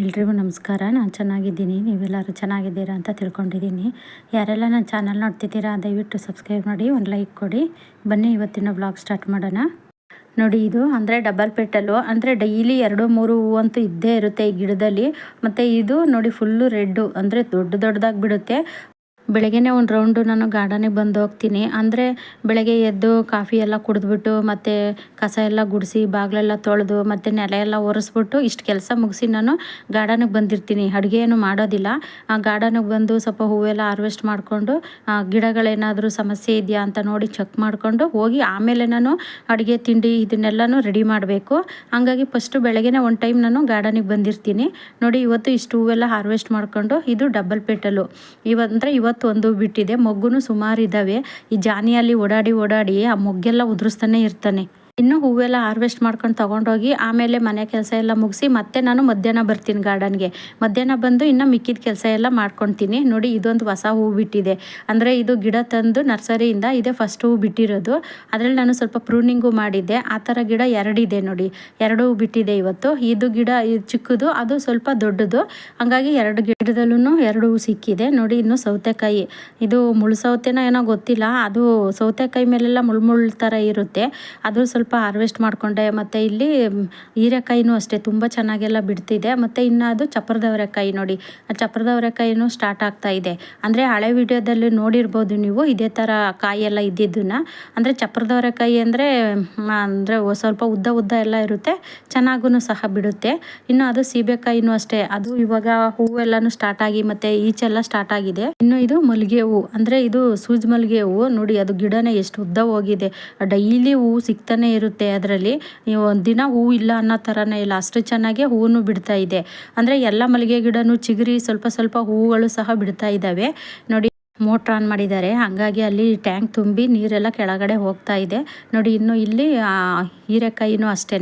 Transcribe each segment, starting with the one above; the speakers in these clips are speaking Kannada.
ಎಲ್ರಿಗೂ ನಮಸ್ಕಾರ. ನಾನು ಚೆನ್ನಾಗಿದ್ದೀನಿ. ನೀವೆಲ್ಲರೂ ಚೆನ್ನಾಗಿದ್ದೀರಾ ಅಂತ ತಿಳ್ಕೊಂಡಿದ್ದೀನಿ. ಯಾರೆಲ್ಲ ನನ್ನ ಚಾನಲ್ ನೋಡ್ತಿದ್ದೀರಾ, ದಯವಿಟ್ಟು ಸಬ್ಸ್ಕ್ರೈಬ್ ಮಾಡಿ, ಒಂದು ಲೈಕ್ ಕೊಡಿ. ಬನ್ನಿ ಇವತ್ತಿನ ಬ್ಲಾಗ್ ಸ್ಟಾರ್ಟ್ ಮಾಡೋಣ. ನೋಡಿ, ಇದು ಅಂದರೆ ಡಬಲ್ ಪೆಟಲು ಅಂದರೆ ಡೈಲಿ ಎರಡು, ಮೂರು ಹೂವು ಅಂತೂ ಇದ್ದೇ ಇರುತ್ತೆ ಈ ಗಿಡದಲ್ಲಿ. ಮತ್ತು ಇದು ನೋಡಿ ಫುಲ್ಲು ರೆಡ್ಡು ಅಂದರೆ ದೊಡ್ಡ ದೊಡ್ಡದಾಗಿ ಬಿಡುತ್ತೆ. ಬೆಳಗ್ಗೆನೇ ಒಂದು ರೌಂಡು ನಾನು ಗಾರ್ಡನಿಗೆ ಬಂದು ಹೋಗ್ತೀನಿ. ಅಂದರೆ ಬೆಳಗ್ಗೆ ಎದ್ದು ಕಾಫಿ ಎಲ್ಲ ಕುಡಿದ್ಬಿಟ್ಟು, ಮತ್ತು ಕಸ ಎಲ್ಲ ಗುಡಿಸಿ, ಬಾಗಿಲೆಲ್ಲ ತೊಳೆದು, ಮತ್ತು ನೆಲ ಎಲ್ಲ ಒರೆಸ್ಬಿಟ್ಟು ಇಷ್ಟು ಕೆಲಸ ಮುಗಿಸಿ ನಾನು ಗಾರ್ಡನಿಗೆ ಬಂದಿರ್ತೀನಿ. ಅಡುಗೆ ಏನು ಮಾಡೋದಿಲ್ಲ. ಆ ಗಾರ್ಡನಿಗೆ ಬಂದು ಸ್ವಲ್ಪ ಹೂವೆಲ್ಲ ಹಾರ್ವೆಸ್ಟ್ ಮಾಡಿಕೊಂಡು ಗಿಡಗಳೇನಾದರೂ ಸಮಸ್ಯೆ ಇದೆಯಾ ಅಂತ ನೋಡಿ ಚೆಕ್ ಮಾಡಿಕೊಂಡು ಹೋಗಿ ಆಮೇಲೆ ನಾನು ಅಡುಗೆ, ತಿಂಡಿ ಇದನ್ನೆಲ್ಲನೂ ರೆಡಿ ಮಾಡಬೇಕು. ಹಾಗಾಗಿ ಫಸ್ಟು ಬೆಳಗ್ಗೆನೇ ಒಂದು ಟೈಮ್ ನಾನು ಗಾರ್ಡನಿಗೆ ಬಂದಿರ್ತೀನಿ. ನೋಡಿ ಇವತ್ತು ಇಷ್ಟು ಹೂವೆಲ್ಲ ಹಾರ್ವೆಸ್ಟ್ ಮಾಡಿಕೊಂಡು ಇದು ಡಬಲ್ ಪೆಟಲು ಇವತ್ತಂದರೆ ಇವತ್ತು ಒಂದು ಬಿಟ್ಟಿದೆ. ಮೊಗ್ಗುನು ಸುಮಾರು ಇದ್ದಾವೆ ಈ ಜಾನಿಯಲ್ಲಿ ಓಡಾಡಿ ಓಡಾಡಿ ಆ ಮೊಗ್ಗೆಲ್ಲ ಉದುರಿಸ್ತಾನೆ ಇರ್ತಾನೆ. ಇನ್ನು ಹೂವೆಲ್ಲ ಹಾರ್ವೆಸ್ಟ್ ಮಾಡ್ಕೊಂಡು ತಗೊಂಡೋಗಿ ಆಮೇಲೆ ಮನೆ ಕೆಲಸ ಎಲ್ಲ ಮುಗಿಸಿ ಮತ್ತೆ ನಾನು ಮಧ್ಯಾಹ್ನ ಬರ್ತೀನಿ ಗಾರ್ಡನ್ಗೆ ಮಧ್ಯಾಹ್ನ ಬಂದು ಇನ್ನು ಮಿಕ್ಕಿದ ಕೆಲಸ ಎಲ್ಲ ಮಾಡ್ಕೊತೀನಿ. ನೋಡಿ ಇದೊಂದು ಹೊಸ ಹೂ ಬಿಟ್ಟಿದೆ. ಅಂದರೆ ಇದು ಗಿಡ ತಂದು ನರ್ಸರಿಯಿಂದ ಇದೇ ಫಸ್ಟ್ ಹೂವು ಬಿಟ್ಟಿರೋದು. ಅದರಲ್ಲಿ ನಾನು ಸ್ವಲ್ಪ ಪ್ರೂನಿಂಗು ಮಾಡಿದ್ದೆ. ಆ ಥರ ಗಿಡ ಎರಡಿದೆ ನೋಡಿ. ಎರಡು ಬಿಟ್ಟಿದೆ ಇವತ್ತು. ಇದು ಗಿಡ ಚಿಕ್ಕದು, ಅದು ಸ್ವಲ್ಪ ದೊಡ್ಡದು. ಹಾಗಾಗಿ ಎರಡು ಗಿಡದಲ್ಲೂ ಎರಡು ಹೂವು ಸಿಕ್ಕಿದೆ. ನೋಡಿ ಇನ್ನು ಸೌತೆಕಾಯಿ. ಇದು ಮುಳ್ಳು ಸೌತೆನ ಏನೋ ಗೊತ್ತಿಲ್ಲ. ಅದು ಸೌತೆಕಾಯಿ ಮೇಲೆಲ್ಲ ಮುಳ್ಳು ಥರ ಇರುತ್ತೆ. ಅದು ಸ್ವಲ್ಪ ಸ್ವಲ್ಪ ಹಾರ್ವೆಸ್ಟ್ ಮಾಡಿಕೊಂಡೆ, ಮತ್ತು ಇಲ್ಲಿ ಹೀರೆಕಾಯಿನೂ ಅಷ್ಟೇ ತುಂಬ ಚೆನ್ನಾಗೆಲ್ಲ ಬಿಡ್ತಿದೆ. ಮತ್ತು ಇನ್ನು ಅದು ಚಪ್ಪರದವರೆಕಾಯಿ ನೋಡಿ. ಆ ಚಪ್ರದವರೆಕಾಯಿನೂ ಸ್ಟಾರ್ಟ್ ಆಗ್ತಾ ಇದೆ. ಅಂದರೆ ಹಳೆ ವಿಡಿಯೋದಲ್ಲಿ ನೋಡಿರ್ಬೋದು ನೀವು ಇದೇ ಥರ ಕಾಯೆಲ್ಲ ಇದ್ದಿದ್ದನ್ನು. ಅಂದರೆ ಚಪ್ರದವರೆಕಾಯಿ ಅಂದರೆ ಅಂದರೆ ಸ್ವಲ್ಪ ಉದ್ದ ಉದ್ದ ಎಲ್ಲ ಇರುತ್ತೆ. ಚೆನ್ನಾಗೂ ಸಹ ಬಿಡುತ್ತೆ. ಇನ್ನು ಅದು ಸೀಬೆಕಾಯಿನೂ ಅಷ್ಟೇ. ಅದು ಇವಾಗ ಹೂವೆಲ್ಲನೂ ಸ್ಟಾರ್ಟ್ ಆಗಿ, ಮತ್ತು ಈಚೆಲ್ಲ ಸ್ಟಾರ್ಟ್ ಆಗಿದೆ. ಇನ್ನು ಇದು ಮಲ್ಲಿಗೆ ಹೂವು ಅಂದರೆ ಇದು ಸೂಜ್ ಮಲ್ಲಿಗೆ ಹೂವು. ನೋಡಿ, ಅದು ಗಿಡನೇ ಎಷ್ಟು ಉದ್ದ ಹೋಗಿದೆ. ಡೈಲಿ ಹೂವು ಸಿಗ್ತಾನೆ ಇರುತ್ತೆ ಅದರಲ್ಲಿ. ಒಂದು ದಿನ ಹೂ ಇಲ್ಲ ಅನ್ನೋ ಥರನೇ ಇಲ್ಲ. ಅಷ್ಟು ಚೆನ್ನಾಗಿ ಹೂವು ಬಿಡ್ತಾ ಇದೆ. ಅಂದರೆ ಎಲ್ಲ ಮಲ್ಲಿಗೆ ಗಿಡನೂ ಚಿಗುರಿ ಸ್ವಲ್ಪ ಸ್ವಲ್ಪ ಹೂವುಗಳು ಸಹ ಬಿಡ್ತಾ ಇದ್ದಾವೆ ನೋಡಿ ಮೋಟ್ರ್ ಆನ್ ಮಾಡಿದ್ದಾರೆ. ಹಾಗಾಗಿ ಅಲ್ಲಿ ಟ್ಯಾಂಕ್ ತುಂಬಿ ನೀರೆಲ್ಲ ಕೆಳಗಡೆ ಹೋಗ್ತಾ ಇದೆ. ನೋಡಿ, ಇನ್ನು ಇಲ್ಲಿ ಹೀರೆಕಾಯಿನೂ ಅಷ್ಟೇ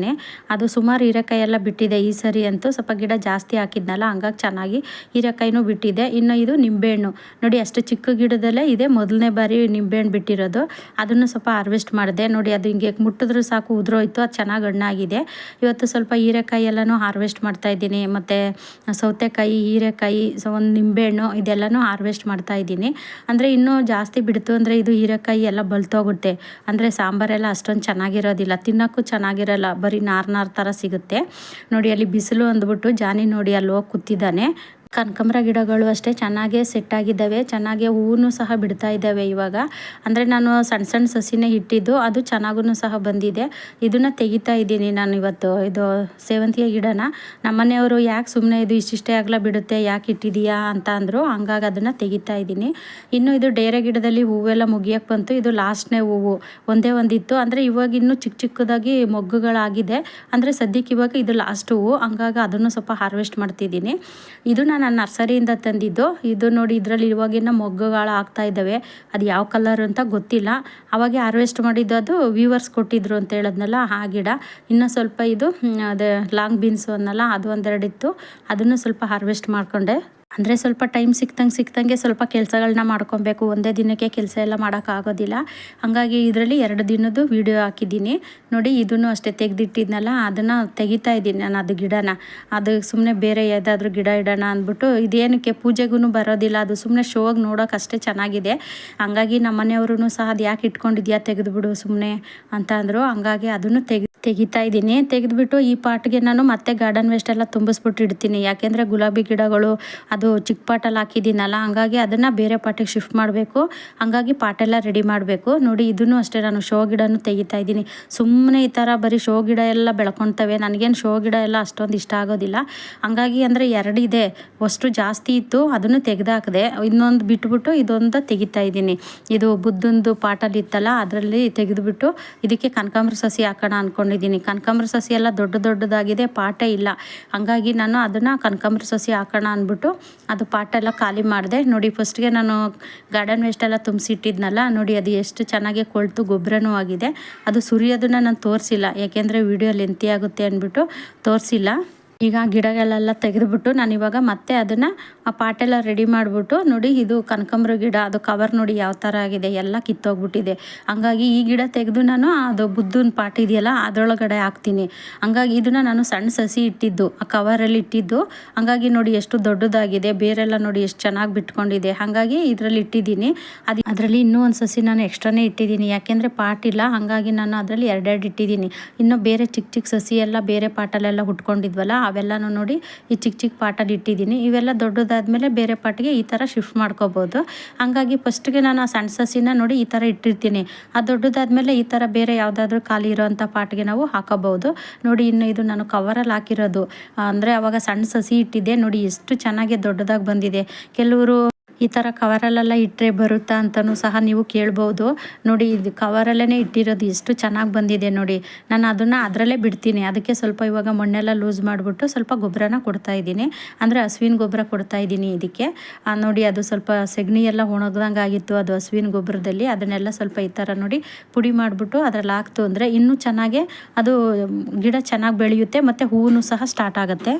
ಅದು ಸುಮಾರು ಹೀರೆಕಾಯಿ ಎಲ್ಲ ಬಿಟ್ಟಿದೆ. ಈ ಸರಿ ಅಂತೂ ಸ್ವಲ್ಪ ಗಿಡ ಜಾಸ್ತಿ ಹಾಕಿದ್ನಲ್ಲ, ಹಂಗಾಗಿ ಚೆನ್ನಾಗಿ ಹೀರೆಕಾಯಿನೂ ಬಿಟ್ಟಿದೆ. ಇನ್ನು ಇದು ನಿಂಬೆಹಣ್ಣು. ನೋಡಿ, ಅಷ್ಟು ಚಿಕ್ಕ ಗಿಡದಲ್ಲೇ ಇದೆ. ಮೊದಲನೇ ಬಾರಿ ನಿಂಬೆಹಣ್ಣು ಬಿಟ್ಟಿರೋದು. ಅದನ್ನು ಸ್ವಲ್ಪ ಹಾರ್ವೆಸ್ಟ್ ಮಾಡಿದೆ. ನೋಡಿ, ಅದು ಹಿಂಗೆ ಮುಟ್ಟಿದ್ರೂ ಸಾಕು, ಉದುರೋಯ್ತು, ಅದು ಚೆನ್ನಾಗಿ ಹಣ್ಣಾಗಿದೆ. ಇವತ್ತು ಸ್ವಲ್ಪ ಹೀರೆಕಾಯಿ ಎಲ್ಲನೂ ಹಾರ್ವೆಸ್ಟ್ ಮಾಡ್ತಾ ಇದ್ದೀನಿ. ಮತ್ತು ಸೌತೆಕಾಯಿ, ಹೀರೆಕಾಯಿ, ಸೊ, ಒಂದು ನಿಂಬೆಹಣ್ಣು, ಇದೆಲ್ಲನೂ ಹಾರ್ವೆಸ್ಟ್ ಮಾಡ್ತಾ ಇದ್ದೀನಿ. ಅಂದರೆ ಇನ್ನೂ ಜಾಸ್ತಿ ಬಿಡ್ತು ಅಂದರೆ ಇದು ಹೀರೆಕಾಯಿ ಎಲ್ಲ ಬಲ್ತೋಗುತ್ತೆ ಅಂದರೆ ಸಾಂಬಾರೆಲ್ಲ ಅಷ್ಟೊಂದು ಚೆನ್ನಾಗಿರೋದಿಲ್ಲ. ತಿನ್ನೋಕ್ಕೂ ಚೆನ್ನಾಗಿರಲ್ಲ. ಬರೀ ನಾರು ನಾರು ಥರ ಸಿಗುತ್ತೆ. ನೋಡಿ, ಅಲ್ಲಿ ಬಿಸಿಲು ಅಂದ್ಬಿಟ್ಟು ಜಾನಿ ನೋಡಿ ಅಲ್ಲಿ ಹೋಗಿ ಕೂತಿದ್ದಾನೆ. ಕನಕಾಂಬರ ಗಿಡಗಳು ಅಷ್ಟೇ ಚೆನ್ನಾಗೇ ಸೆಟ್ ಆಗಿದ್ದಾವೆ. ಚೆನ್ನಾಗೆ ಹೂವು ಸಹ ಬಿಡ್ತಾ ಇದ್ದಾವೆ ಇವಾಗ. ಅಂದರೆ ನಾನು ಸಣ್ಣ ಸಣ್ಣ ಸಸಿನೇ ಇಟ್ಟಿದ್ದು, ಅದು ಚೆನ್ನಾಗೂ ಸಹ ಬಂದಿದೆ. ಇದನ್ನು ತೆಗಿತಾ ಇದ್ದೀನಿ ನಾನು ಇವತ್ತು. ಇದು ಸೇವಂತಿಗೆ ಗಿಡನ. ನಮ್ಮನೆಯವರು ಯಾಕೆ ಸುಮ್ಮನೆ ಇದು ಇಷ್ಟಿಷ್ಟೇ ಆಗಲ ಬಿಡುತ್ತೆ, ಯಾಕೆ ಇಟ್ಟಿದೀಯಾ ಅಂತ ಅಂದರು, ಹಂಗಾಗಿ ಅದನ್ನು ತೆಗಿತಾ ಇದ್ದೀನಿ. ಇನ್ನು ಇದು ಡೇರೆ ಗಿಡದಲ್ಲಿ ಹೂವೆಲ್ಲ ಮುಗಿಯೋಕ್ಕೆ ಬಂತು. ಇದು ಲಾಸ್ಟ್ನೇ ಹೂವು. ಒಂದೇ ಒಂದಿತ್ತು. ಅಂದರೆ ಇವಾಗ ಇನ್ನೂ ಚಿಕ್ಕ ಚಿಕ್ಕದಾಗಿ ಮೊಗ್ಗುಗಳಾಗಿದೆ. ಅಂದರೆ ಸದ್ಯಕ್ಕೆ ಇವಾಗ ಇದು ಲಾಸ್ಟ್ ಹೂವು. ಹಂಗಾಗಿ ಅದನ್ನು ಸ್ವಲ್ಪ ಹಾರ್ವೆಸ್ಟ್ ಮಾಡ್ತಿದ್ದೀನಿ. ಇದು ನಾನು ನಾನು ನರ್ಸರಿಯಿಂದ ತಂದಿದ್ದು. ಇದು ನೋಡಿ ಇದರಲ್ಲಿ ಇವಾಗಿನ ಮೊಗ್ಗುಗಳು ಆಗ್ತಾ ಇದ್ದಾವೆ. ಅದು ಯಾವ ಕಲರ್ ಅಂತ ಗೊತ್ತಿಲ್ಲ. ಅವಾಗೆ ಹಾರ್ವೆಸ್ಟ್ ಮಾಡಿದ್ದು ಅದು ವ್ಯೂವರ್ಸ್ ಕೊಟ್ಟಿದ್ರು ಅಂತ ಹೇಳೋದ್ನಲ್ಲ ಆ ಗಿಡ. ಇನ್ನೂ ಸ್ವಲ್ಪ ಇದು ಅದೇ ಲಾಂಗ್ ಬೀನ್ಸು ಅನ್ನಲ್ಲ ಅದು ಒಂದೆರಡಿತ್ತು. ಅದನ್ನು ಸ್ವಲ್ಪ ಹಾರ್ವೆಸ್ಟ್ ಮಾಡಿಕೊಂಡೆ. ಅಂದರೆ ಸ್ವಲ್ಪ ಟೈಮ್ ಸಿಕ್ತಂಗೆ ಸಿಕ್ತಂಗೆ ಸ್ವಲ್ಪ ಕೆಲಸಗಳನ್ನ ಮಾಡ್ಕೊಬೇಕು. ಒಂದೇ ದಿನಕ್ಕೆ ಕೆಲಸ ಎಲ್ಲ ಮಾಡೋಕ್ಕಾಗೋದಿಲ್ಲ. ಹಾಗಾಗಿ ಇದರಲ್ಲಿ ಎರಡು ದಿನದ್ದು ವೀಡಿಯೋ ಹಾಕಿದ್ದೀನಿ. ನೋಡಿ ಇದನ್ನು ಅಷ್ಟೇ ತೆಗೆದಿಟ್ಟಿದ್ನಲ್ಲ, ಅದನ್ನು ತೆಗಿತಾ ಇದ್ದೀನಿ ನಾನು ಅದು ಗಿಡನ. ಅದು ಸುಮ್ಮನೆ ಬೇರೆ ಯಾವುದಾದ್ರೂ ಗಿಡ ಇಡೋಣ ಅಂದ್ಬಿಟ್ಟು, ಇದೇನಕ್ಕೆ ಪೂಜೆಗೂ ಬರೋದಿಲ್ಲ, ಅದು ಸುಮ್ಮನೆ ಶೋಗೆ ನೋಡೋಕೆ ಅಷ್ಟೇ ಚೆನ್ನಾಗಿದೆ. ಹಂಗಾಗಿ ನಮ್ಮ ಮನೆಯವ್ರೂ ಸಹ ಅದು ಯಾಕೆ ಇಟ್ಕೊಂಡಿದ್ಯಾ ತೆಗೆದುಬಿಡು ಸುಮ್ಮನೆ ಅಂತ ಅಂದರು. ಹಂಗಾಗಿ ಅದನ್ನು ತೆಗೆ ತೆಗಿತಾ ಇದ್ದೀನಿ. ತೆಗೆದುಬಿಟ್ಟು ಈ ಪಾಟ್ಗೆ ನಾನು ಮತ್ತೆ ಗಾರ್ಡನ್ ವೇಸ್ಟ್ ಎಲ್ಲ ತುಂಬಿಸ್ಬಿಟ್ಟು ಇಡ್ತೀನಿ. ಯಾಕೆಂದರೆ ಗುಲಾಬಿ ಗಿಡಗಳು ಅದು ಚಿಕ್ಕ ಪಾಟಲ್ಲಿ ಹಾಕಿದ್ದೀನಲ್ಲ, ಹಂಗಾಗಿ ಅದನ್ನು ಬೇರೆ ಪಾಟಿಗೆ ಶಿಫ್ಟ್ ಮಾಡಬೇಕು. ಹಂಗಾಗಿ ಪಾಟೆಲ್ಲ ರೆಡಿ ಮಾಡಬೇಕು. ನೋಡಿ, ಇದನ್ನು ಅಷ್ಟೇ ನಾನು ಶೋ ಗಿಡನೂ ತೆಗಿತಾ ಇದ್ದೀನಿ. ಸುಮ್ಮನೆ ಈ ಥರ ಬರೀ ಶೋ ಗಿಡ ಎಲ್ಲ ಬೆಳ್ಕೊತವೆ ನನಗೇನು ಶೋ ಗಿಡ ಎಲ್ಲ ಅಷ್ಟೊಂದು ಇಷ್ಟ ಆಗೋದಿಲ್ಲ. ಹಂಗಾಗಿ ಅಂದರೆ ಎರಡಿದೆ. ಅಷ್ಟು ಜಾಸ್ತಿ ಇತ್ತು, ಅದನ್ನು ತೆಗೆದಾಕದೆ. ಇನ್ನೊಂದು ಬಿಟ್ಬಿಟ್ಟು ಇದೊಂದು ತೆಗಿತಾ ಇದ್ದೀನಿ. ಇದು ಬುದ್ಧಂದು ಪಾಟಲ್ಲಿ ಇತ್ತಲ್ಲ ಅದರಲ್ಲಿ ತೆಗೆದುಬಿಟ್ಟು ಇದಕ್ಕೆ ಕನಕಾಂಬ್ರ ಸಸಿ ಹಾಕೋಣ ಅಂದ್ಕೊಂಡು ಇಟ್ಕೊಂಡಿದ್ದೀನಿ ಕನಕಾಂಬ್ರ ಸಸಿ ಎಲ್ಲ ದೊಡ್ಡ ದೊಡ್ಡದಾಗಿದೆ, ಪಾಟೇ ಇಲ್ಲ. ಹಾಗಾಗಿ ನಾನು ಅದನ್ನು ಕನಕಾಂಬ್ರ ಸಸಿ ಹಾಕೋಣ ಅಂದ್ಬಿಟ್ಟು ಅದು ಪಾಟ ಎಲ್ಲ ಖಾಲಿ ಮಾಡಿದೆ. ನೋಡಿ ಫಸ್ಟ್ಗೆ ನಾನು ಗಾರ್ಡನ್ ವೇಸ್ಟ್ ಎಲ್ಲ ತುಂಬಿಸಿಟ್ಟಿದ್ನಲ್ಲ, ನೋಡಿ ಅದು ಎಷ್ಟು ಚೆನ್ನಾಗಿ ಕೊಳ್ತು ಗೊಬ್ಬರನೂ ಆಗಿದೆ. ಅದು ಸುರಿಯೋದನ್ನು ನಾನು ತೋರಿಸಿಲ್ಲ, ಯಾಕೆಂದರೆ ವಿಡಿಯೋ ಲೆಂತಿ ಆಗುತ್ತೆ ಅಂದ್ಬಿಟ್ಟು ತೋರಿಸಿಲ್ಲ. ಈಗ ಗಿಡಗಳೆಲ್ಲ ತೆಗೆದುಬಿಟ್ಟು ನಾನು ಇವಾಗ ಮತ್ತೆ ಅದನ್ನು ಆ ಪಾಟೆಲ್ಲ ರೆಡಿ ಮಾಡಿಬಿಟ್ಟು ನೋಡಿ ಇದು ಕನಕಾಂಬ್ರ ಗಿಡ, ಅದು ಕವರ್ ನೋಡಿ ಯಾವ ಥರ ಆಗಿದೆ, ಎಲ್ಲ ಕಿತ್ತೋಗ್ಬಿಟ್ಟಿದೆ. ಹಂಗಾಗಿ ಈ ಗಿಡ ತೆಗೆದು ನಾನು ಅದು ಬುದ್ಧನ ಪಾಟ್ ಇದೆಯಲ್ಲ ಅದರೊಳಗಡೆ ಹಾಕ್ತೀನಿ. ಹಂಗಾಗಿ ಇದನ್ನು ನಾನು ಸಣ್ಣ ಸಸಿ ಇಟ್ಟಿದ್ದು, ಆ ಕವರಲ್ಲಿ ಇಟ್ಟಿದ್ದು. ಹಂಗಾಗಿ ನೋಡಿ ಎಷ್ಟು ದೊಡ್ಡದಾಗಿದೆ, ಬೇರೆಲ್ಲ ನೋಡಿ ಎಷ್ಟು ಚೆನ್ನಾಗಿ ಬಿಟ್ಕೊಂಡಿದೆ. ಹಾಗಾಗಿ ಇದರಲ್ಲಿ ಇಟ್ಟಿದ್ದೀನಿ. ಅದು ಅದರಲ್ಲಿ ಇನ್ನೂ ಒಂದು ಸಸಿ ನಾನು ಎಕ್ಸ್ಟ್ರಾನೇ ಇಟ್ಟಿದ್ದೀನಿ. ಯಾಕೆಂದರೆ ಪಾಟ್ ಇಲ್ಲ, ಹಾಗಾಗಿ ನಾನು ಅದರಲ್ಲಿ ಎರಡೆರಡು ಇಟ್ಟಿದ್ದೀನಿ. ಇನ್ನೂ ಬೇರೆ ಚಿಕ್ಕ ಚಿಕ್ಕ ಸಸಿ ಎಲ್ಲ ಬೇರೆ ಪಾಟಲ್ಲೆಲ್ಲ ಹುಟ್ಕೊಂಡಿದ್ವಲ್ಲ ಅವೆಲ್ಲನೂ ನೋಡಿ ಈ ಚಿಕ್ಕ ಚಿಕ್ಕ ಪಾಟಲ್ಲಿ ಇಟ್ಟಿದ್ದೀನಿ. ಇವೆಲ್ಲ ದೊಡ್ಡದಾದ್ಮೇಲೆ ಬೇರೆ ಪಾಟಿಗೆ ಈ ಥರ ಶಿಫ್ಟ್ ಮಾಡ್ಕೋಬೋದು. ಹಂಗಾಗಿ ಫಸ್ಟ್ಗೆ ನಾನು ಆ ಸಣ್ಣ ಸಸಿನ ನೋಡಿ ಈ ಥರ ಇಟ್ಟಿರ್ತೀನಿ. ಆ ದೊಡ್ಡದಾದ್ಮೇಲೆ ಈ ಥರ ಬೇರೆ ಯಾವುದಾದ್ರೂ ಖಾಲಿ ಇರೋವಂಥ ಪಾಟ್ಗೆ ನಾವು ಹಾಕೋಬೋದು ನೋಡಿ, ಇನ್ನು ಇದು ನಾನು ಕವರಲ್ಲಿ ಹಾಕಿರೋದು. ಅಂದರೆ ಅವಾಗ ಸಣ್ಣ ಸಸಿ ಇಟ್ಟಿದ್ದೆ. ನೋಡಿ, ಎಷ್ಟು ಚೆನ್ನಾಗಿ ದೊಡ್ಡದಾಗಿ ಬಂದಿದೆ. ಕೆಲವರು ಈ ಥರ ಕವರಲ್ಲೆಲ್ಲ ಇಟ್ಟರೆ ಬರುತ್ತಾ ಅಂತಲೂ ಸಹ ನೀವು ಕೇಳ್ಬೋದು. ನೋಡಿ, ಇದು ಕವರಲ್ಲೇ ಇಟ್ಟಿರೋದು ಎಷ್ಟು ಚೆನ್ನಾಗಿ ಬಂದಿದೆ ನೋಡಿ. ನಾನು ಅದನ್ನು ಅದರಲ್ಲೇ ಬಿಡ್ತೀನಿ. ಅದಕ್ಕೆ ಸ್ವಲ್ಪ ಇವಾಗ ಮಣ್ಣೆಲ್ಲ ಲೂಸ್ ಮಾಡಿಬಿಟ್ಟು ಸ್ವಲ್ಪ ಗೊಬ್ಬರನ ಕೊಡ್ತಾ ಇದ್ದೀನಿ. ಅಂದರೆ ಹಸುವಿನ ಗೊಬ್ಬರ ಕೊಡ್ತಾ ಇದ್ದೀನಿ ಇದಕ್ಕೆ. ನೋಡಿ, ಅದು ಸ್ವಲ್ಪ ಸೆಗಣಿ ಎಲ್ಲ ಒಣಗ್ದಂಗೆ ಆಗಿತ್ತು ಅದು ಹಸುವಿನ ಗೊಬ್ಬರದಲ್ಲಿ. ಅದನ್ನೆಲ್ಲ ಸ್ವಲ್ಪ ಈ ಥರ ನೋಡಿ ಪುಡಿ ಮಾಡಿಬಿಟ್ಟು ಅದರಲ್ಲಿ ಹಾಕ್ತು ಅಂದರೆ ಇನ್ನೂ ಚೆನ್ನಾಗೆ ಅದು ಗಿಡ ಚೆನ್ನಾಗಿ ಬೆಳೆಯುತ್ತೆ, ಮತ್ತು ಹೂವು ಸಹ ಸ್ಟಾರ್ಟ್ ಆಗುತ್ತೆ.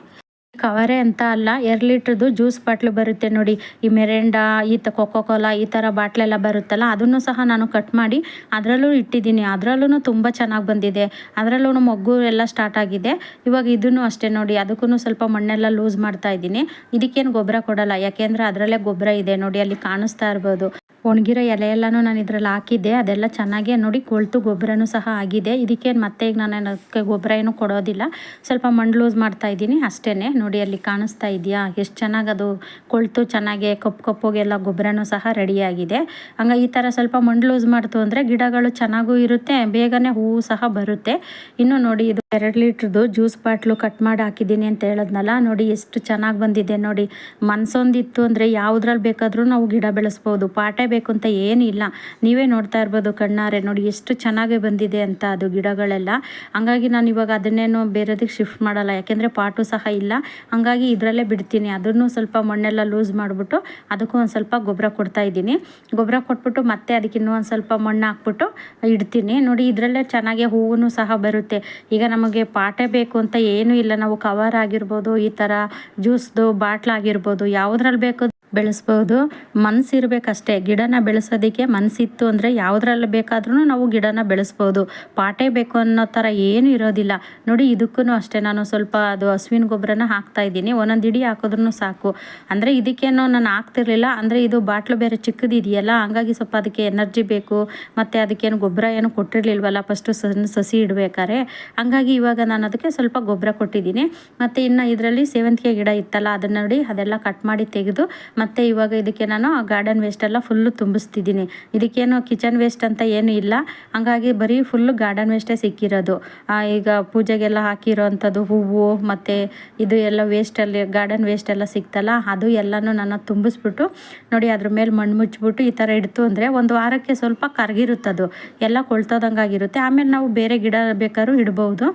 ಕವರೇ ಅಂತ ಅಲ್ಲ, ಎರಡು ಲೀಟ್ರದ್ದು ಜ್ಯೂಸ್ ಬಾಟ್ಲು ಬರುತ್ತೆ ನೋಡಿ. ಈ ಮೆರೆಂಡಾ, ಈ ತ ಕೊಕೋ ಕೋಲಾ ಈ ಥರ ಬಾಟ್ಲೆಲ್ಲ ಬರುತ್ತಲ್ಲ, ಅದನ್ನು ಸಹ ನಾನು ಕಟ್ ಮಾಡಿ ಅದರಲ್ಲೂ ಇಟ್ಟಿದ್ದೀನಿ. ಅದರಲ್ಲೂ ತುಂಬ ಚೆನ್ನಾಗಿ ಬಂದಿದೆ. ಅದರಲ್ಲೂ ಮೊಗ್ಗು ಎಲ್ಲ ಸ್ಟಾರ್ಟ್ ಆಗಿದೆ. ಇವಾಗ ಇದನ್ನು ಅಷ್ಟೇ ನೋಡಿ ಅದಕ್ಕೂ ಸ್ವಲ್ಪ ಮಣ್ಣೆಲ್ಲ ಲೂಸ್ ಮಾಡ್ತಾ ಇದ್ದೀನಿ. ಇದಕ್ಕೇನು ಗೊಬ್ಬರ ಕೊಡಲ್ಲ, ಯಾಕೆಂದರೆ ಅದರಲ್ಲೇ ಗೊಬ್ಬರ ಇದೆ ನೋಡಿ, ಅಲ್ಲಿ ಕಾಣಿಸ್ತಾ ಇರ್ಬೋದು. ಒಣಗಿರೋ ಎಲೆ ಎಲ್ಲನೂ ನಾನು ಇದ್ರಲ್ಲಿ ಹಾಕಿದ್ದೆ. ಅದೆಲ್ಲ ಚೆನ್ನಾಗಿ ನೋಡಿ ಕೊಳ್ತು ಗೊಬ್ಬರನೂ ಸಹ ಆಗಿದೆ. ಇದಕ್ಕೇನು ಮತ್ತೆ ಈಗ ನಾನು ಅದಕ್ಕೆ ಗೊಬ್ಬರ ಏನು ಕೊಡೋದಿಲ್ಲ. ಸ್ವಲ್ಪ ಮಣ್ಣು ಲೂಸ್ ಮಾಡ್ತಾ ಇದ್ದೀನಿ ಅಷ್ಟೇ ನೋಡಿ ಅಲ್ಲಿ ಕಾಣಿಸ್ತಾ ಇದೆಯಾ? ಎಷ್ಟು ಚೆನ್ನಾಗಿ ಅದು ಕೊಳ್ತು ಚೆನ್ನಾಗಿ ಕಪ್ಪು ಕಪ್ಪುಗೆಲ್ಲ ಗೊಬ್ಬರನೂ ಸಹ ರೆಡಿಯಾಗಿದೆ. ಹಂಗೆ ಈ ಥರ ಸ್ವಲ್ಪ ಮಣ್ಣು ಲೂಸ್ ಮಾಡ್ತು ಅಂದರೆ ಗಿಡಗಳು ಚೆನ್ನಾಗೂ ಇರುತ್ತೆ, ಬೇಗನೆ ಹೂವು ಸಹ ಬರುತ್ತೆ. ಇನ್ನು ನೋಡಿ ಇದು ಎರಡು ಲೀಟ್ರದ್ದು ಜ್ಯೂಸ್ ಬಾಟ್ಲು ಕಟ್ ಮಾಡಿ ಹಾಕಿದ್ದೀನಿ ಅಂತ ಹೇಳೋದ್ನಲ್ಲ. ನೋಡಿ ಎಷ್ಟು ಚೆನ್ನಾಗಿ ಬಂದಿದೆ ನೋಡಿ. ಮನ್ಸೊಂದಿತ್ತು ಅಂದರೆ ಯಾವುದ್ರಲ್ಲಿ ಬೇಕಾದರೂ ನಾವು ಗಿಡ ಬೆಳೆಸ್ಬೋದು. ಪಾಟೆ ಬೇಕು ಅಂತ ಏನಿಲ್ಲ ನೀವೇ ನೋಡ್ತಾ ಇರ್ಬೋದು ಕಣ್ಣಾರೆ, ನೋಡಿ ಎಷ್ಟು ಚೆನ್ನಾಗಿ ಬಂದಿದೆ ಅಂತ ಅದು ಗಿಡಗಳೆಲ್ಲ. ಹಂಗಾಗಿ ನಾನು ಇವಾಗ ಅದನ್ನೇನು ಬೇರೆದಕ್ಕೆ ಶಿಫ್ಟ್ ಮಾಡಲ್ಲ. ಯಾಕೆಂದರೆ ಪಾಟು ಸಹ ಇಲ್ಲ. ಹಂಗಾಗಿ ಇದರಲ್ಲೇ ಬಿಡ್ತೀನಿ. ಅದನ್ನು ಸ್ವಲ್ಪ ಮಣ್ಣೆಲ್ಲ ಲೂಸ್ ಮಾಡಿಬಿಟ್ಟು ಅದಕ್ಕೂ ಒಂದು ಸ್ವಲ್ಪ ಗೊಬ್ಬರ ಕೊಡ್ತಾ ಇದ್ದೀನಿ. ಗೊಬ್ಬರ ಕೊಟ್ಬಿಟ್ಟು ಮತ್ತೆ ಅದಕ್ಕೆ ಇನ್ನೂ ಒಂದು ಸ್ವಲ್ಪ ಮಣ್ಣು ಹಾಕ್ಬಿಟ್ಟು ಇಡ್ತೀನಿ. ನೋಡಿ ಇದರಲ್ಲೇ ಚೆನ್ನಾಗಿ ಹೂವು ಸಹ ಬರುತ್ತೆ. ಈಗ ನಮಗೆ ಪಾಟೆ ಬೇಕು ಅಂತ ಏನೂ ಇಲ್ಲ. ನಾವು ಕವರ್ ಆಗಿರ್ಬೋದು, ಈ ಥರ ಜ್ಯೂಸ್ದು ಬಾಟ್ಲಾಗಿರ್ಬೋದು ಯಾವುದ್ರಲ್ಲಿ ಬೇಕು ಬೆಳೆಸ್ಬೋದು. ಮನಸ್ಸಿರ್ಬೇಕಷ್ಟೇ ಗಿಡನ ಬೆಳೆಸೋದಕ್ಕೆ ಮನಸ್ಸಿತ್ತು ಅಂದರೆ ಯಾವುದ್ರಲ್ಲಿ ಬೇಕಾದ್ರೂ ನಾವು ಗಿಡನ ಬೆಳೆಸ್ಬೋದು. ಪಾಟೆ ಬೇಕು ಅನ್ನೋ ಥರ ಏನೂ ಇರೋದಿಲ್ಲ. ನೋಡಿ ಇದಕ್ಕೂ ಅಷ್ಟೇ. ನಾನು ಸ್ವಲ್ಪ ಅದು ಹಸುವಿನ ಗೊಬ್ಬರನ ಹಾಕ್ತಾ ಇದ್ದೀನಿ. ಒಂದೊಂದು ಇಡಿ ಹಾಕಿದ್ರೂ ಸಾಕು. ಅಂದರೆ ಇದಕ್ಕೇನೋ ನಾನು ಹಾಕ್ತಿರ್ಲಿಲ್ಲ. ಅಂದರೆ ಇದು ಬಾಟ್ಲು ಬೇರೆ ಚಿಕ್ಕದಿದೆಯಲ್ಲ ಹಂಗಾಗಿ ಸ್ವಲ್ಪ ಅದಕ್ಕೆ ಎನರ್ಜಿ ಬೇಕು. ಮತ್ತು ಅದಕ್ಕೇನು ಗೊಬ್ಬರ ಏನು ಕೊಟ್ಟಿರಲಿಲ್ವಲ್ಲ ಫಸ್ಟು ಸಣ್ಣ ಸಸಿ ಇಡಬೇಕಾರೆ ಹಂಗಾಗಿ ಇವಾಗ ನಾನು ಅದಕ್ಕೆ ಸ್ವಲ್ಪ ಗೊಬ್ಬರ ಕೊಟ್ಟಿದ್ದೀನಿ. ಮತ್ತು ಇನ್ನು ಇದರಲ್ಲಿ ಸೇವಂತಿಗೆ ಗಿಡ ಇತ್ತಲ್ಲ, ಅದನ್ನು ನೋಡಿ ಅದೆಲ್ಲ ಕಟ್ ಮಾಡಿ ತೆಗೆದು ಮತ್ತು ಇವಾಗ ಇದಕ್ಕೆ ನಾನು ಆ ಗಾರ್ಡನ್ ವೇಸ್ಟ್ ಎಲ್ಲ ಫುಲ್ಲು ತುಂಬಿಸ್ತಿದ್ದೀನಿ. ಇದಕ್ಕೇನು ಕಿಚನ್ ವೇಸ್ಟ್ ಅಂತ ಏನು ಇಲ್ಲ. ಹಂಗಾಗಿ ಬರೀ ಫುಲ್ಲು ಗಾರ್ಡನ್ ವೇಸ್ಟೇ ಸಿಕ್ಕಿರೋದು. ಈಗ ಪೂಜೆಗೆಲ್ಲ ಹಾಕಿರೋ ಅಂಥದ್ದು ಹೂವು ಮತ್ತು ಇದು ಎಲ್ಲ ವೇಸ್ಟಲ್ಲಿ ಗಾರ್ಡನ್ ವೇಸ್ಟ್ ಎಲ್ಲ ಸಿಕ್ತಲ್ಲ, ಅದು ಎಲ್ಲನೂ ನಾನು ತುಂಬಿಸ್ಬಿಟ್ಟು ನೋಡಿ ಅದ್ರ ಮೇಲೆ ಮಣ್ಣು ಮುಚ್ಚಿಬಿಟ್ಟು ಈ ಥರ ಇಡ್ತು ಅಂದರೆ ಒಂದು ವಾರಕ್ಕೆ ಸ್ವಲ್ಪ ಕರಗಿರುತ್ತದು. ಎಲ್ಲ ಕೊಳ್ತೋದಂಗಾಗಿರುತ್ತೆ ಆಮೇಲೆ ನಾವು ಬೇರೆ ಗಿಡ ಬೇಕಾದ್ರೂ ಇಡ್ಬೋದು.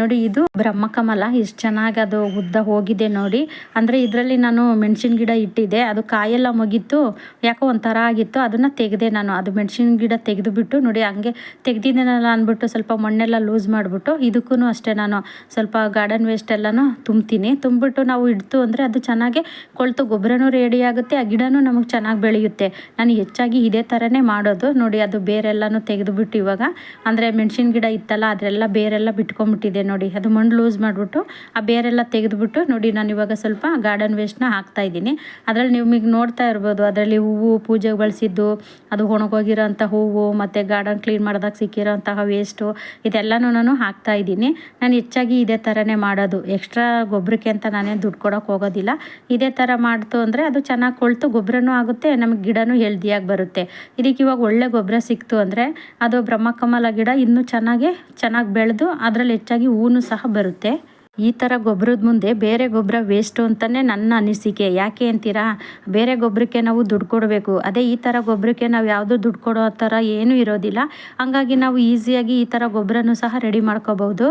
ನೋಡಿ ಇದು ಬ್ರಹ್ಮಕಮಲ. ಇಷ್ಟು ಚೆನ್ನಾಗಿ ಅದು ಉದ್ದ ಹೋಗಿದೆ ನೋಡಿ. ಅಂದರೆ ಇದರಲ್ಲಿ ನಾನು ಮೆಣಸಿನ ಗಿಡ ಇಟ್ಟಿದ್ದೆ. ಅದು ಕಾಯೆಲ್ಲ ಮುಗೀತು. ಯಾಕೋ ಒಂಥರ ಆಗಿತ್ತು. ಅದನ್ನು ತೆಗೆದೆ ನಾನು ಅದು ಮೆಣಸಿನ ಗಿಡ ತೆಗೆದುಬಿಟ್ಟು ನೋಡಿ ಹಂಗೆ ತೆಗ್ದಿದ್ದೀನಲ್ಲ ಅಂದ್ಬಿಟ್ಟು ಸ್ವಲ್ಪ ಮಣ್ಣೆಲ್ಲ ಲೂಸ್ ಮಾಡಿಬಿಟ್ಟು ಇದಕ್ಕೂ ಅಷ್ಟೇ ನಾನು ಸ್ವಲ್ಪ ಗಾರ್ಡನ್ ವೇಸ್ಟ್ ಎಲ್ಲನೂ ತುಂಬ್ತೀನಿ. ತುಂಬಿಬಿಟ್ಟು ನಾವು ಇಡ್ತು ಅಂದರೆ ಅದು ಚೆನ್ನಾಗಿ ಕೊಳ್ತು, ಗೊಬ್ಬರನೂ ರೆಡಿ ಆಗುತ್ತೆ, ಆ ಗಿಡನೂ ನಮಗೆ ಚೆನ್ನಾಗಿ ಬೆಳೆಯುತ್ತೆ. ನಾನು ಹೆಚ್ಚಾಗಿ ಇದೇ ಥರನೇ ಮಾಡೋದು. ನೋಡಿ ಅದು ಬೇರೆಲ್ಲನೂ ತೆಗೆದುಬಿಟ್ಟು ಇವಾಗ. ಅಂದರೆ ಮೆಣಸಿನ ಗಿಡ ಇತ್ತಲ್ಲ, ಅದರೆಲ್ಲ ಬೇರೆಲ್ಲ ಬಿಟ್ಕೊಂಬಿಟ್ಟಿದೆ ನೋಡಿ. ಅದು ಮಣ್ಣು ಲೂಸ್ ಮಾಡಿಬಿಟ್ಟು ಆ ಬೇರೆಲ್ಲ ತೆಗೆದುಬಿಟ್ಟು ನೋಡಿ ನಾನು ಇವಾಗ ಸ್ವಲ್ಪ ಗಾರ್ಡನ್ ವೇಸ್ಟ್ನ ಹಾಕ್ತಾ ಇದ್ದೀನಿ. ಅದರಲ್ಲಿ ನಿಮಗೆ ನೋಡ್ತಾ ಇರ್ಬೋದು. ಅದರಲ್ಲಿ ಹೂವು ಪೂಜೆಗೆ ಬಳಸಿದ್ದು, ಅದು ಒಣಗೋಗಿರೋಂಥ ಹೂವು, ಮತ್ತು ಗಾರ್ಡನ್ ಕ್ಲೀನ್ ಮಾಡಿದಾಗ ಸಿಕ್ಕಿರೋಂತಹ ವೇಸ್ಟು ಇದೆಲ್ಲನೂ ನಾನು ಹಾಕ್ತಾ ಇದ್ದೀನಿ. ನಾನು ಹೆಚ್ಚಾಗಿ ಇದೇ ಥರನೇ ಮಾಡೋದು. ಎಕ್ಸ್ಟ್ರಾ ಗೊಬ್ಬರಕ್ಕೆ ಅಂತ ನಾನೇನು ದುಡ್ಡು ಕೊಡೋಕೆ ಹೋಗೋದಿಲ್ಲ. ಇದೇ ಥರ ಮಾಡ್ತು ಅಂದರೆ ಅದು ಚೆನ್ನಾಗಿ ಕೊಳ್ತು ಗೊಬ್ಬರನೂ ಆಗುತ್ತೆ, ನಮಗೆ ಗಿಡನೂ ಹೆಲ್ದಿಯಾಗಿ ಬರುತ್ತೆ. ಇದಕ್ಕೆ ಇವಾಗ ಒಳ್ಳೆ ಗೊಬ್ಬರ ಸಿಕ್ತು ಅಂದರೆ ಅದು ಬ್ರಹ್ಮಕಮಲ ಗಿಡ ಇನ್ನೂ ಚೆನ್ನಾಗೆ ಚೆನ್ನಾಗಿ ಬೆಳೆದು ಅದರಲ್ಲಿ ಹೆಚ್ಚಾಗಿ ಹೂವು ಸಹ ಬರುತ್ತೆ. ಈ ಥರ ಗೊಬ್ಬರದ ಮುಂದೆ ಬೇರೆ ಗೊಬ್ಬರ ವೇಸ್ಟು ಅಂತಲೇ ನನ್ನ ಅನಿಸಿಕೆ. ಯಾಕೆ ಅಂತೀರಾ? ಬೇರೆ ಗೊಬ್ಬರಕ್ಕೆ ನಾವು ದುಡ್ಡು ಕೊಡಬೇಕು. ಅದೇ ಈ ಥರ ಗೊಬ್ಬರಕ್ಕೆ ನಾವು ಯಾವುದೂ ದುಡ್ಡು ಕೊಡೋ ಥರ ಏನೂ ಇರೋದಿಲ್ಲ. ಹಂಗಾಗಿ ನಾವು ಈಸಿಯಾಗಿ ಈ ಥರ ಗೊಬ್ಬರನೂ ಸಹ ರೆಡಿ ಮಾಡ್ಕೋಬಹುದು.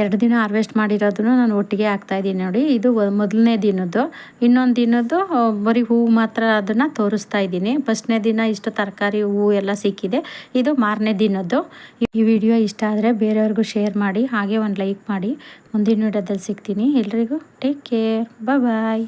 ಎರಡು ದಿನ ಹಾರ್ವೆಸ್ಟ್ ಮಾಡಿರೋದನ್ನು ನಾನು ಒಟ್ಟಿಗೆ ಹಾಕ್ತಾ ಇದ್ದೀನಿ ನೋಡಿ. ಇದು ಮೊದಲನೇ ದಿನದ್ದು. ಇನ್ನೊಂದು ದಿನದ್ದು ಬರೀ ಹೂವು ಮಾತ್ರ ಅದನ್ನು ತೋರಿಸ್ತಾ ಇದ್ದೀನಿ. ಫಸ್ಟ್ನೇ ದಿನ ಇಷ್ಟು ತರಕಾರಿ ಹೂವು ಎಲ್ಲ ಸಿಕ್ಕಿದೆ. ಇದು ಮಾರನೇ ದಿನದ್ದು. ಈ ವಿಡಿಯೋ ಇಷ್ಟ ಆದರೆ ಬೇರೆಯವ್ರಿಗೂ ಶೇರ್ ಮಾಡಿ, ಹಾಗೆ ಒಂದು ಲೈಕ್ ಮಾಡಿ. ಮುಂದಿನ ವಿಡಿಯೋದಲ್ಲಿ ಸಿಗ್ತೀನಿ. ಎಲ್ರಿಗೂ ಟೇಕ್ ಕೇರ್ ಬಾಯ್